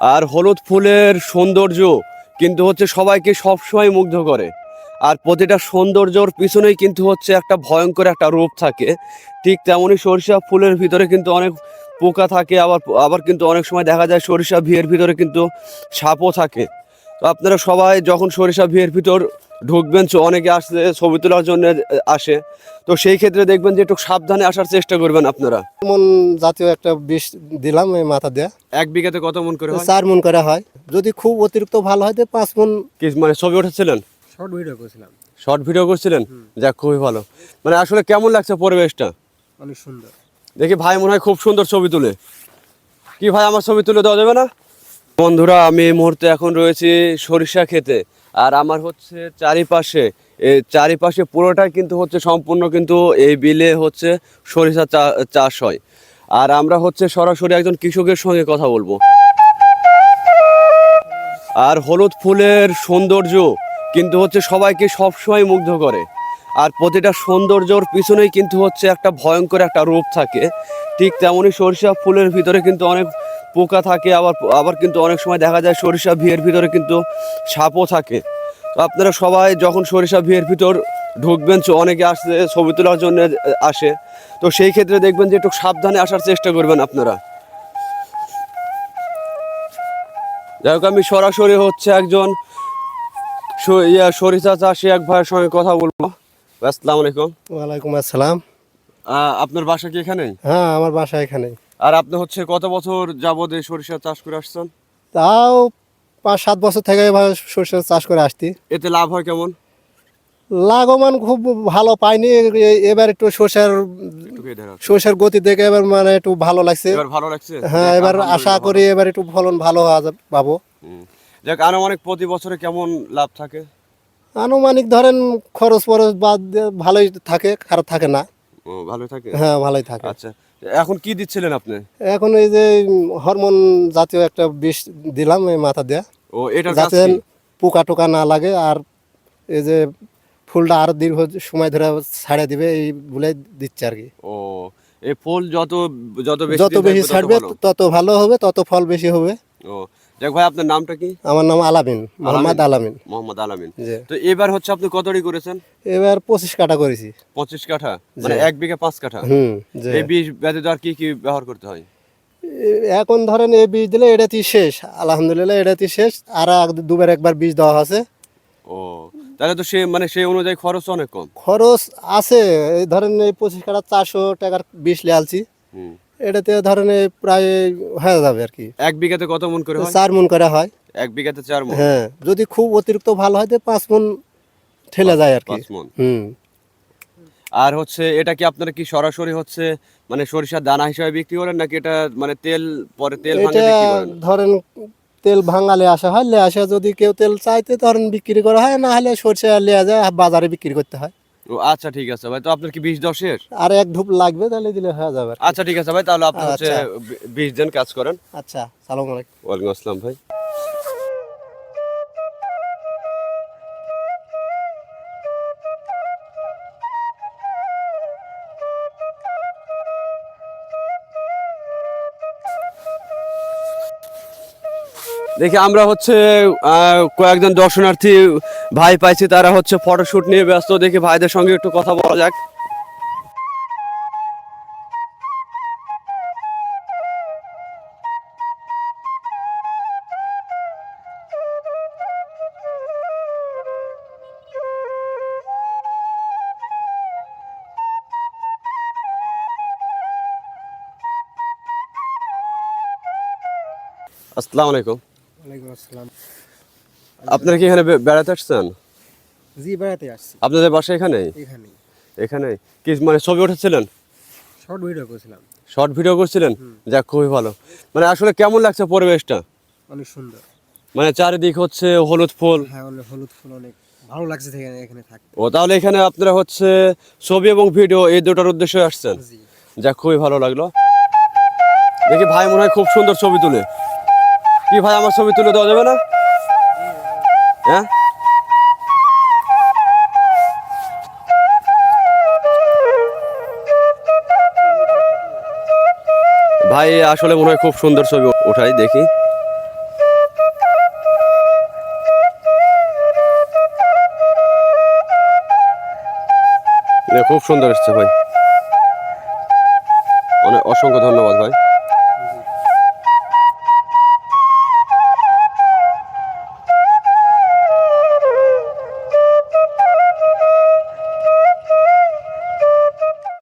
আর হলুদ ফুলের সৌন্দর্য কিন্তু হচ্ছে সবাইকে সবসময় মুগ্ধ করে। আর প্রতিটা সৌন্দর্যর পিছনেই কিন্তু হচ্ছে একটা ভয়ঙ্কর একটা রূপ থাকে। ঠিক তেমনই সরিষা ফুলের ভিতরে কিন্তু অনেক পোকা থাকে, আবার আবার কিন্তু অনেক সময় দেখা যায় সরিষা ভিয়ের ভিতরে কিন্তু সাপও থাকে। তো আপনারা সবাই যখন সরিষা ভিয়ের ভিতর ঢুকবেন অনেকে আসছে ছবি তোলার জন্য আসে। তো সেই ক্ষেত্রে দেখবেন যে একটু সাবধানে আসার চেষ্টা করবেন আপনারা। মন জাতীয় একটা বিষ দিলাম এই মাথা দেয়া। এক বিঘাতে কত মন করে চার মন করে হয়। যদি খুব অতিরিক্ত ভালো হয় তো পাঁচ মন। কি মানে ছবি উঠেছিলেন? শর্ট ভিডিও করেছিলাম। শর্ট ভিডিও করছিলেন? যাক খুবই ভালো। মানে আসলে কেমন লাগছে পরিবেশটা? অনেক সুন্দর। দেখি ভাই মনে হয় খুব সুন্দর ছবি তুলে। কি ভাই আমার ছবি তুলে দেওয়া যাবে না? বন্ধুরা আমি এই মুহূর্তে এখন রয়েছি সরিষা খেতে আর আমার হচ্ছে চারিপাশে চারিপাশে পুরোটাই কিন্তু হচ্ছে সম্পূর্ণ কিন্তু এই বিলে হচ্ছে সরিষা চাষ হয়। আর আমরা হচ্ছে সরাসরি একজন কৃষকের সঙ্গে কথা বলব। আর হলুদ ফুলের সৌন্দর্য কিন্তু হচ্ছে সবাইকে সবসময় মুগ্ধ করে। আর প্রতিটা সৌন্দর্যর পিছনেই কিন্তু হচ্ছে একটা ভয়ঙ্কর একটা রূপ থাকে। ঠিক তেমনই সরিষা ফুলের ভিতরে কিন্তু অনেক পোকা থাকে আবার আবার কিন্তু অনেক সময় দেখা যায় সরিষা ভিয়ের ভিতরে কিন্তু সাপও থাকে। তো আপনারা সবাই যখন সরিষা ভিয়ের ভিতর ঢুকবেন অনেকে আসছে ছবি তোলার জন্য আসে। তো সেই ক্ষেত্রে দেখবেন যে একটু সাবধানে আসার চেষ্টা করবেন আপনারা। যাই হোক আমি সরাসরি হচ্ছে একজন ইয়া সরিষা চাষি এক ভাইয়ের সঙ্গে কথা বলব। আসসালামু আলাইকুম। ওয়ালাইকুম আসসালাম। আহ, আপনার বাসা কি এখানে হ্যাঁ আমার বাসা এখানে আর আপনি হচ্ছে কত বছর যাবত এই সরিষা চাষ করে আসছেন? তাও পাঁচ সাত বছর থেকে এভাবে সরষের চাষ করে আসতি এতে লাভ হয় কেমন? লাগমান খুব ভালো পাইনি এবার একটু সরষের সরষের গতি দেখে এবার মানে একটু ভালো লাগছে। এবার ভালো লাগছে? হ্যাঁ এবার আশা করি এবার একটু ফলন ভালো পাবো। যাক আনুমানিক প্রতি বছরে কেমন লাভ থাকে? আনুমানিক ধরেন খরচ ফরচ বাদ ভালোই থাকে খারাপ থাকে না। ও ভালো থাকে? হ্যাঁ ভালোই থাকে। আচ্ছা। এখন কি দিচ্ছিলেন আপনি? এখন এই যে হরমোন জাতীয় একটা বিষ দিলাম এই মাথা দেয়া। ও এটা যাতে পোকা টোকা না লাগে আর এই যে ফুলটা আরও দীর্ঘ সময় ধরে ছাড়ে দিবে এই বলে দিচ্ছে আর কি। ও এই ফুল যত যত বেশি যত বেশি ছাড়বে তত ভালো হবে তত ফল বেশি হবে। ও যাক ভাই আপনার নামটা কি? আমার নাম আলামিন মোহাম্মদ আলামিন। মোহাম্মদ আলামিন। তো এবার হচ্ছে আপনি কতটি করেছেন? এবার পঁচিশ কাটা করেছি। পঁচিশ কাঠা? মানে এক বিঘা পাঁচ কাঠা? এই বীজ ব্যতীত আর কি কি ব্যবহার করতে হয়? এখন ধরেন এই বীজ দিলে এটাতেই শেষ? আলহামদুলিল্লাহ এটাতেই শেষ। আর দুবার একবার বীজ দেওয়া আছে ও তাহলে তো সে মানে সেই অনুযায়ী খরচ অনেক কম। খরচ আছে। এই ধরেন এই পঁচিশ কাঠা চারশো টাকার বীজ লিয়ালছি। এটাতে ধরেন প্রায় হয়ে যাবে আর কি। এক বিঘাতে কত মন করে হয়? চার মন করে হয়। এক বিঘাতে চার মন? হ্যাঁ যদি খুব অতিরিক্ত ভালো হয় তো পাঁচ মন ঠেলে যায় আর কি। পাঁচ মন। হুম। আর হচ্ছে এটা কি আপনারা কি সরাসরি হচ্ছে মানে সরিষার দানা হিসেবে বিক্রি করেন নাকি এটা মানে তেল পরে তেল এটা ধরেন তেল ভাঙালে আসা হয় লে আসা যদি কেউ তেল চাইতে ধরেন বিক্রি করা হয় না হলে সরষে লিয়া যায় বাজারে বিক্রি করতে হয়। ও আচ্ছা ঠিক আছে ভাই। তো আপনার কি বীজ দেওয়া শেষ আর এক ধূপ লাগবে তাহলে দিলে হয়ে যাবে আচ্ছা ঠিক আছে ভাই তাহলে আপনি হচ্ছে আচ্ছা। বি- বীজ দেন কাজ করেন। আচ্ছা সালাম আলাইকুম। ওয়ালাইকুম আসসালাম ভাই। দেখি আমরা হচ্ছে আহ, কয়েকজন দর্শনার্থী ভাই পাইছি, তারা হচ্ছে ফটোশুট নিয়ে ব্যস্ত। দেখি ভাইদের সঙ্গে একটু কথা বলা যাক। আসসালামু আলাইকুম। ওয়ালাইকুম আসসালাম। আপনারা কি এখানে বেড়াতে আসছেন? জি বেড়াতে আসছি। আপনাদের বাসা এখানে এখানে এখানে কি মানে ছবি উঠেছিলেন? শর্ট ভিডিও করেছিলাম। শর্ট ভিডিও করছিলেন? যাক খুবই ভালো। মানে আসলে কেমন লাগছে পরিবেশটা? অনেক সুন্দর। মানে চারিদিক হচ্ছে হলুদ ফুল। হ্যাঁ হলুদ ফুল অনেক ভালো লাগছে এখানে থাকতে। ও তাহলে এখানে আপনারা হচ্ছে ছবি এবং ভিডিও এই দুটার উদ্দেশ্যে আসছেন? জি। যাক খুবই ভালো লাগল। দেখি ভাই মনে হয় খুব সুন্দর ছবি তুলে। কি ভাই আমার ছবি তুলে দেওয়া যাবে না? হ্যাঁ? ভাই, আসলে মনে হয় খুব সুন্দর ছবি ওঠাই, দেখি। খুব সুন্দর এসছে ভাই। অনেক অসংখ্য ধন্যবাদ ভাই।